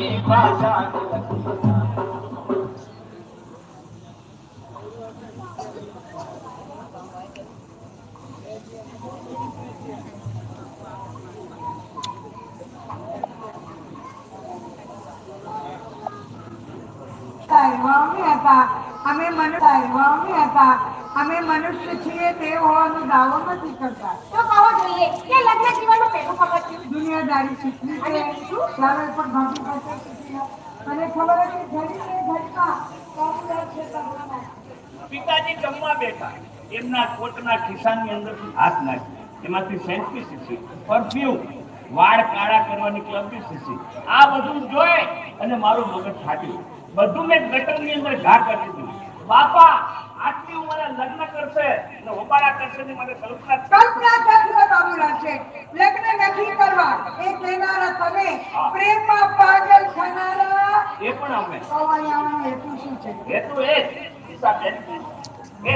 મારી ભાષા સાહેબા અમે હતા અમે મનુ સાહેબા અમે હતા અમે મનુષ્ય છીએ તે હોવાનો દાવો નથી કરતા. તો કહો જોઈએ કે લગ્ન જીવનનું ખબર છે? દુનિયાદારી શીખવી છે. ત્યારે પણ ભાભી પાસે શીખી અને ખબર હતી ઘડીને ઘડીમાં. કામદાર છે પિતાજી જમવા બેઠા. એમના કોટના ખિસ્સાની અંદરથી હાથ નાખી એમાંથી સેન્ટી સીસી પરફ્યુમ. વાળ કાળા કરવાની ક્લબી સીસી આ બધું જોઈ અને મારું મગજ ફાટ્યું બધું મેં ગટરની અંદર ઘા કરી દીધું. બાપા આટલી ઉંમરે લગ્ન કરશે અને હોબાળા કરશે ની મને કલ્પના કલ્પના બાબુરાવ છે. લગ્ન નથી કરવા. એ કહેનારા તમે પ્રેમમાં પાગલ થનારા. એ પણ અમે. કવાયાનો હેતુ શું છે? હેતુ એ દિશા બેન કે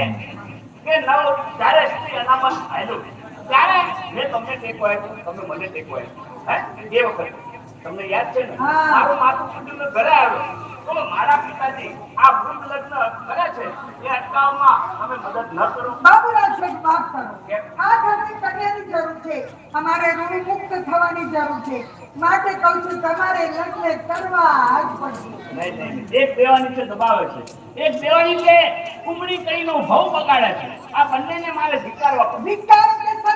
કે નવ જ્યારે સ્ત્રી અનામત થયેલું ત્યારે મેં તમને ટેકો આપ્યો તમે મને ટેકો આપ્યો. હે? એ વખત. તમને યાદ છે ને? મારું માથું ફૂટીને ઘરે આવ્યો. તો મારા પિતાજી આ વૃદ્ધ લગ્ન કરે છે. એ અટકાવવામાં તમે મદદ ન કરો. બાબુરાવ છે માફ કરો. આ ઘરની કન્યાની જરૂર છે. અમારે ઋણી મુક્ત થવાની જરૂર છે. માટે કહું છું તમારે લગ્ન કરવા જ પડશે. નહીં નહીં એક દેવાની છે દબાવે છે. એક દેવાની છે કુમડી કહીનો ભાવ બગાડે છે. આ બંનેને મારે ધિકારવા ધિકાર સત્કાર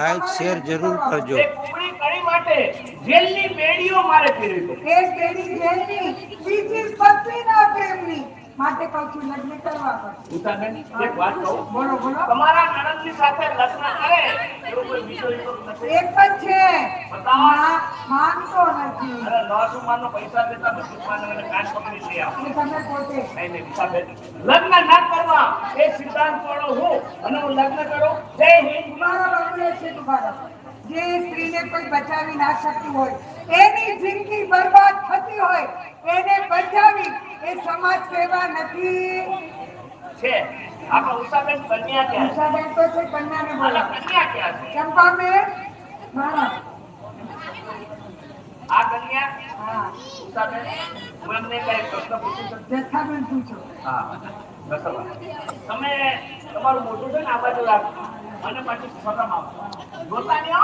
લાઈક શેર જરૂર કરજો. કુમળી કડી માટે જેલની બેડીઓ મારે ફેરવી એક બેડી જેલની બીજી પત્નીના પ્રેમની. માટે કહું છું લગ્ન કરવા પડશે. ઉતાબેન એક વાત કહું? બોલો બોલો. તમારા નણંદની સાથે લગ્ન કરે એવું કોઈ બીજો એક જ છે. મા- માનતો નથી. અરે નોસુમાનો પૈસા દેતા બધું માને અને કાન પકડી લે આવો તમે પોતે. નહીં નહીં ઉષાબેન, લગ્ન ના કરવા એ સિદ્ધાંત વાળો હું અને હું લગ્ન કરો. જય હિન્દ. મારા બાબુએ છે તમારા જે સ્ત્રીને કોઈ બચાવી ના શકતું હોય એની જિંદગી બરબાદ થતી હોય એને બચાવી એ સમાજ સેવા નથી. છે. આપણા ઉષાબેન કન્યા ક્યાં ઉષાબેન તો છે કન્યાને બોલો કન્યા ક્યાં છે? ચંપાબેન મારા. આ કન્યા? હા. ઉષાબેન હું એમને કઈ પ્રશ્ન પૂછી શકું જથ્થાબેન પૂછો. હા. તમે તમારું મોટું છે ને આ બાજુ રાખો અને પછી શરમ આવશે. જોતા હો.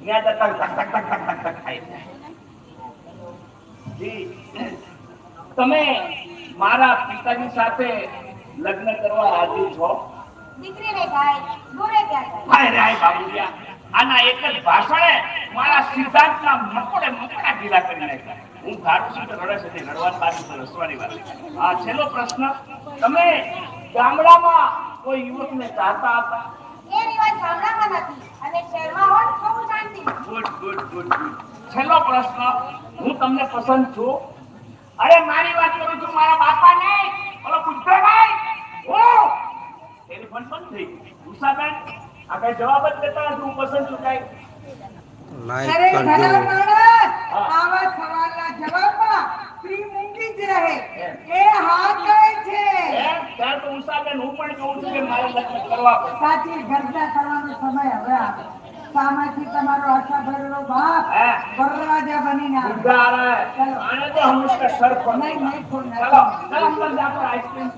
ત્યાં જતા ટક ટક ટક ટક ટક ટક થાય છે. તમે મારા પિતાજી સાથે લગ્ન કરવા રાજી છો? બાબુડિયા આના એક જ ભાષણે મારા સિદ્ધાંતના મકોડે મકડા ઢીલા કરી નાખ્યા. હું ધારું છું કે રડે છે રડવાની વાત રસવાની વાત. આ છેલ્લો પ્રશ્ન. તમે ગામડામાં કોઈ યુવકને ચાહતા હતા? એ રિવાજ ગામડામાં નથી. અને શહેરમાં હોય તો હું જાણતી ગુડ ગુડ ગુડ ગુડ. છેલ્લો પ્રશ્ન હું તમને પસંદ છું? અરે મારી વાત કરું છું મારા બાપા ને ઓલો નહીં હું ટેલિફોન બંધ થઈ ગયું. ઉષાબેન આ કઈ જવાબ જ દેતા નથી હું પસંદ છું કઈ. લાઈક કરજો. આવા સવાલના જવાબમાં મૂંગી જ રહે એ હા કહે છે એમ? ત્યારે તો ઉષાબેન હું પણ કહું છું કે મારે લગ્ન કરવા પડે. સાચી ગરજા કરવાનો સમય હવે આવે સામાજિક તમારો આશા ભરેલો બાપ? વરરાજા બનીને આવે આને તો સર પર. નહીં, નહીં. ચાલો, આઈસ્ક્રીમ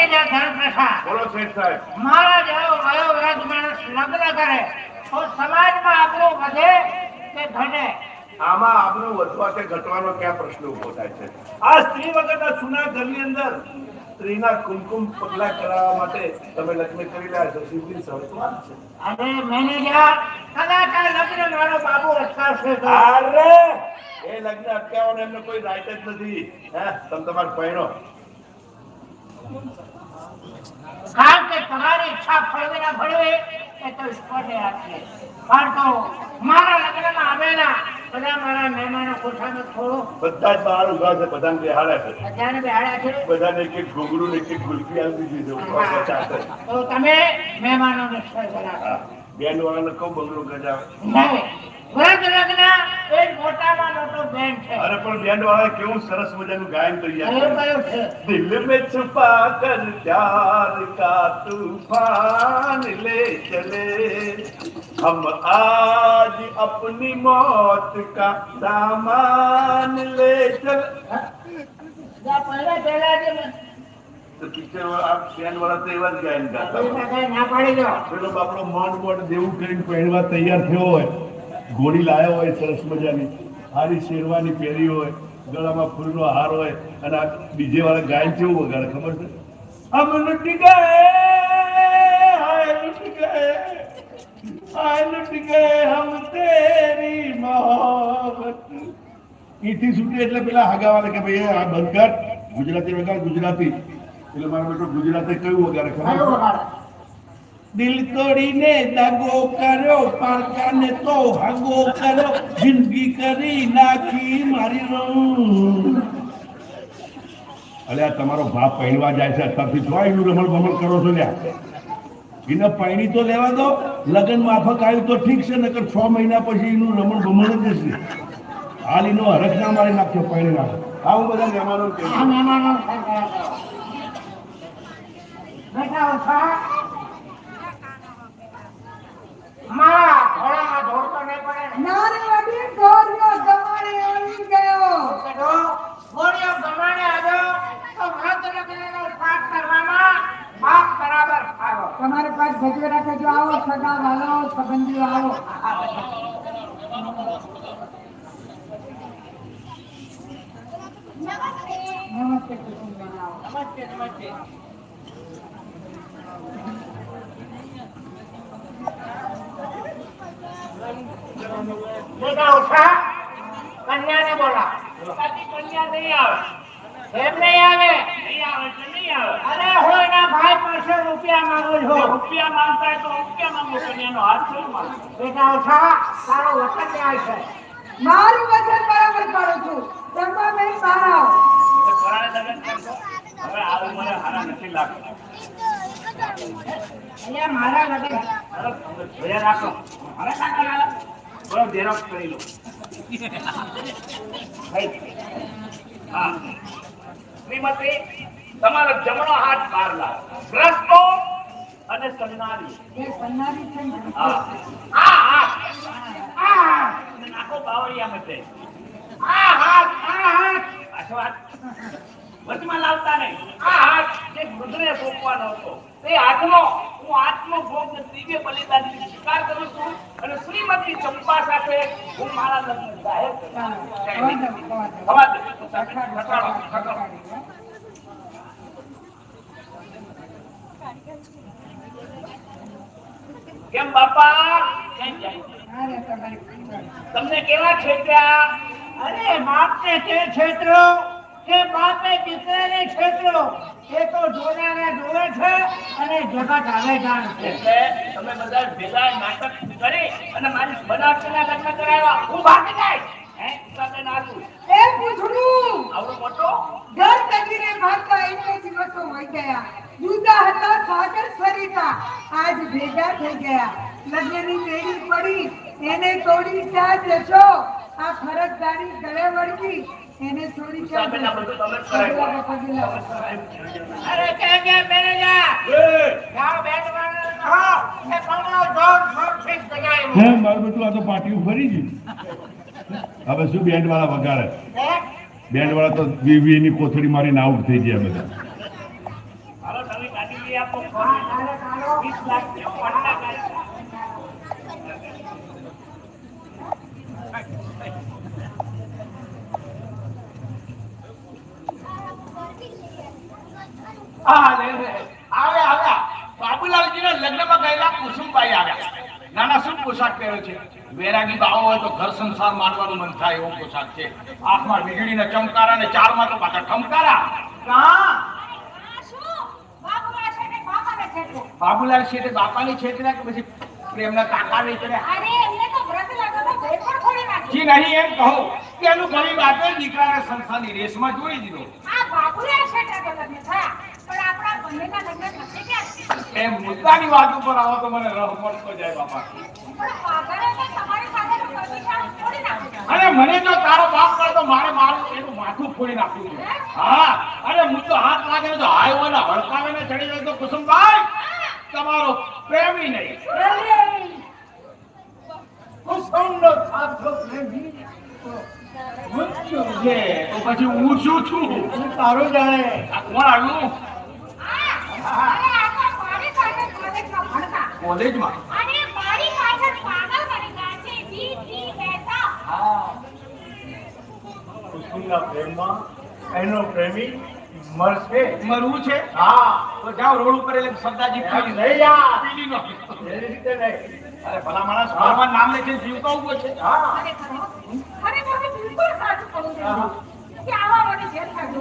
મેનેજર ધનપ્રસાદ બોલો શેઠ સાહેબ. મારા જેવો વયોવૃદ્ધ માણસ લગ્ન કરે. તો સમાજમાં આપણું વધે કે ઘટે? આમાં આબરૂ વધવા કે ઘટવાનો ક્યાં પ્રશ્ન ઊભો થાય છે? આ સ્ત્રી વગરના સુના ઘરની અંદર સ્ત્રીના કુમકુમ પગલા કરાવવા માટે તમે લગ્ન કરી રહ્યા છો. મેનેજર કદાચ લગ્ન મારો બાબુ અટકાવશે અરે એ લગ્ન અટકાવવાનો એમને કોઈ રાઈટ જ નથી. હે તમે તમારો પહેરો કારણ કે તમારી ઈચ્છા ફળવે ના ફળવે એ તો સ્પર્ધે આપીએ પણ તો મારા લગ્નમાં આવેલા બધા મારા મહેમાનો ખુશાનો થોડો બધા જ બહાર ઊભા છે બધાને બેહાડ્યા છે. બધાને બેહાડ્યા છે. બધાને એક એક ઘૂંઘરું ને એક એક ગુલકી આપી દીધી. તો તમે મહેમાનોને સર્જના હા. બેન વાળાને કહું બંગલો નહીં. વ્રત લગ્ન એ મોટામાં મોટો બેન્ડ છે. અરે પણ બેન્ડ વાળા કેવું સરસ મજાનું ગાયન કર્યું કયો છે. દિલ મે છુપા કર પ્યાર કા તૂફાન લે ચલે. હમ આજ અપની મોત કા સામાન લે ચલે. પહેલા પહેલા જે તો પિક્ચર વાળા ફેન વાળા તો એવા જ ગાયન ગાતા ના પાડી દો. પેલો બાપડો મન મન દેવું કરીને પહેરવા તૈયાર થયો હોય. ઘોડી લાયો હોય, સરસ મજાની. હારી શેરવાની પહેરી હોય, ગળામાં ફૂલનો હાર હોય, અને આ બીજે વાળા ગાયન કેવું વગાડે, ખબર છે? આમ લૂટ ગયે, હાય લૂટ ગયે, હાય લૂટ ગયે હમ તેરી મોહબત ઈથી છૂટે એટલે પેલા હગાવાલે કે ભાઈ આ બંધ કર. ગુજરાતી વગાડ ગુજરાતી. એટલે મારા બેટો ગુજરાતી કયું વગાડે, ખબર? દિલ તોડીને દાગો કર્યો પારકાને તો હાગો કર્યો જિંદગી કરી નાખી મારી રમ અલે આ તમારો બાપ પહેરવા જાય છે અત્યારથી જો એનું રમણ ભમણ કરો છો લ્યા એને પૈણી તો લેવા દો લગ્ન માફક આવ્યું તો ઠીક છે નકર છ મહિના પછી એનું રમણ ભમણ જ જશે હાલ એનો હરખ ના મારી નાખ્યો પૈણી નાખો આવું બધા મહેમાનો. બેઠા? મારા ઘોડામાં દોડતો નહીં પડે ને. વડી આવી ગયો. ઘોડીઓ આવ્યો તો પાઠ કરવામાં બાપ બરાબર ફાળો. તમારે પાસ ભજવે રાખે જો આવો સગા વાલો સંબંધીઓ આવો. નમસ્તે. નમસ્તે આવો. નમસ્તે નમસ્તે. બેટા ઉઠા. કન્યાને બોલા પતિ કન્યા નહીં આવે. એમ નહીં આવે? નહીં આવે એટલે નહીં આવે. અરે હું એના ભાઈ પાસે રૂપિયા માંગુ છું. રૂપિયા માંગતા હોય તો રૂપિયા માંગો કન્યાનો હાથ થોડી માંગો. બેટા ઉઠા. તારો વચન ન્યાય છે. મારું વચન બરાબર કરું છું. જમવા નહીં બહાર આવો. હવે આ ઉંમરે હારા નથી લાગતા. અહીંયા મારા લગ્ન. રાખો. કાકા કરી લો. હા. શ્રીમતી તમારો જમણો હાથ બહાર લાવો અને સન્નારી હા. આ હાથ. આ અને નાખો બાવળિયા મતે આ હાથ આ હાથ. પાછો હાથ? વચમાં લાવતા નહીં. આ હાથ જે બુદ્ધને સોંપવાનો હતો. તે હું આત્મો ભોગ બલિદાનની સ્વીકાર કરું છું અને શ્રીમતી ચંપા સાથે હું મારા લગ્ન જાહેર. કેમ બાપા. તમને કેવા છેત્યા અરે બાપને તે છેતરો કે બાપે દીકરાને છેતરો એ તો જોનારા જોવે છે અને જગત આવે જાણ છે. તમે બધા ભેગા નાટક કરી અને મારી બનાવટીના લગ્ન કરાવ્યા. હું ભાગી જાય. હે? હિસાબે નાખું એ પૂછડું. આવડો મોટો? ઘર તજીને ભાગતા એટલે દિવસો હોય ગયા. જુદા હતા સાગર સરિતા. આજ ભેગા થઈ ગયા. લગ્નની બેડી પડી. એને તોડી ક્યાં જશો. આ ફરજદારી ગળે વળગી. એને છોડી બધું તમે. અરે કે કે મેનેજર એ, જાઓ બેટ વાળાને કહો કે બંગલો જોર જોર ફિક્સ જગાય હે મારું બેટું આ તો પાટી ફરી ગઈ હવે શું બેન્ડ વાળા વગાડે? બેન્ડ વાળા તો વીવી ની કોથળી મારીને આઉટ થઈ ગયા બધા. હાલો તમે કાઢી આપો. વીસ લાખ પાંચ લાખ હા લે લે. આવે આવ્યા. બાબુલાલજીના લગ્નમાં ગયેલા કુસુમબાઈ આવ્યા. નાના શું પોશાક પહેર્યો છે? વેરાગી બાવો હોય તો ઘર સંસાર માનવાનું મન થાય એવો પોશાક છે. આંખમાં વીજળીના ચમકારા ને ચારમાં તો પાછા ઠમકારા. કા? આ છે ને બાપાને. બાબુલાલ છેતરા કે પછી પ્રેમના કાકા નહીં કરે? અરે એમને તો વ્રત લાગ્યો તો ભેદ પણ ખોલી નાખી. જી નહીં એમ કહો કે એનું ઘણી વાતે દીકરાને સંસારની રેસમાં જોડી દીધો. આ બાપુલા શેઠના તો લગ્ન થયા. એ મુદ્દાની વાત ઉપર આવો તો મને રહ મળતો જાય બાપા. મને જો તારો બાપ કરે તો મારે મારું એનું માથું ફોડી નાખ્યું છે. હા? અરે હું તો હાથ લાગે તો હાય હોય ને હડકાવે ને ચડી જાય તો કુસુમભાઈ તમારો પ્રેમી નહીં. કુસુમનો સાચો પ્રેમી? મૃત્યુ લે, તો પછી હું શું છું? તું તારું જાણે. કોણ આવ્યું હા, અરે આ તો મારી સાથે કોલેજમાં ભણતા. કોલેજમાં અને મારી પાછળ પાગલ બની ગયા છે. જી, જી કહેતા. કુસુમના પ્રેમમાં એનો પ્રેમી મરશે મરવું છે હા તો જાઓ રોડ ઉપર એટલે સરદારજી ખાલી નહીં યાર. પીલી નો એ રીતે નહીં અરે ભલા માણસ ઘરમાં નામ લે છે જીવતો ઊભો છે હા ખરેખર હો. બિલકુલ સાચું કહું છું. કે આવા વળી જેલ કાઢો.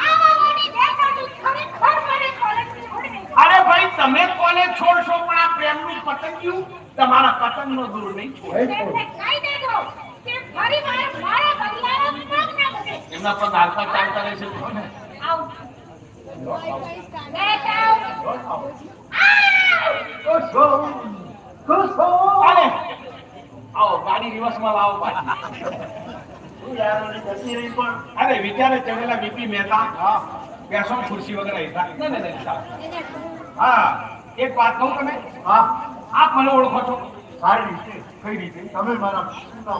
આવા વળી જેલ કાઢો. ખરેખર મને કોલેજની છોડી નહીં. અરે ભાઈ તમે કોને છોડશો પણ આ પ્રેમનું પતંગિયું તમારા પતંગનો દૂર નહીં છોડે. એમના પગ હાલતા ચાલતા રહેશે કોને? આવું. Get out. આવ. કુસુમ કુસુમ અરે આવો ગાડી રિવર્સમાં લાવો પાછી અરે વિચારે ચડેલા બીપી મહેતા હા બેસો ખુરશી વગર. હા એક વાત કહું તમે હા. આપ મને ઓળખો છો? સારી રીતે કઈ રીતે? તમે મારા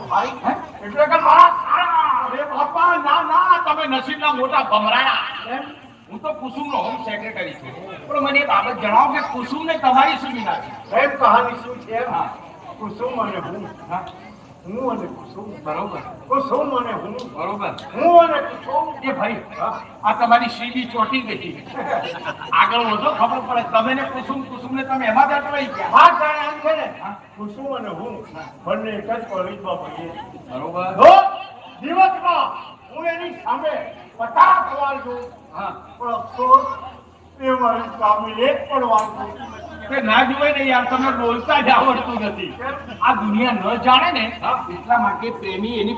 ભાઈ. હે? એટલે કે મારા સારા અરે બાપા ના ના તમે નસીબના મોટા ભમરાયા. હું? તો કુસુમનો હોમ સેક્રેટરી છું. પણ મને એ બાબત જણાવો કે કુસુમને તમારી શું વિના છે? એમ કહાની શું છે? હા. કુસુમ અને હું. હા. હું અને કુસુમ બરોબર? કુસુમ અને હું? બરોબર. હું અને કુસુમ એ ભાઈ આ તમારી સીડી ચોટી ગઈ. આગળ વધો ખબર પડે. તમે ને કુસુમ કુસુમ ને તમે એમાં જ અટવાઈ ગયા. જાણે આમ છે ને કુસુમ અને હું બંને એક જ કોલેજમાં ભણીએ બરોબર. જો દિવસમાં હું એની સામે પચાસ વાર જોઉં. હા. પણ અફસોસ એ મારી સામે એક પણ વાર જોતી ના જોવે ને યાર તમે બોલતા જ આવડતું નથી. આ દુનિયા ન જાણે ને, એટલા માટે પ્રેમી એની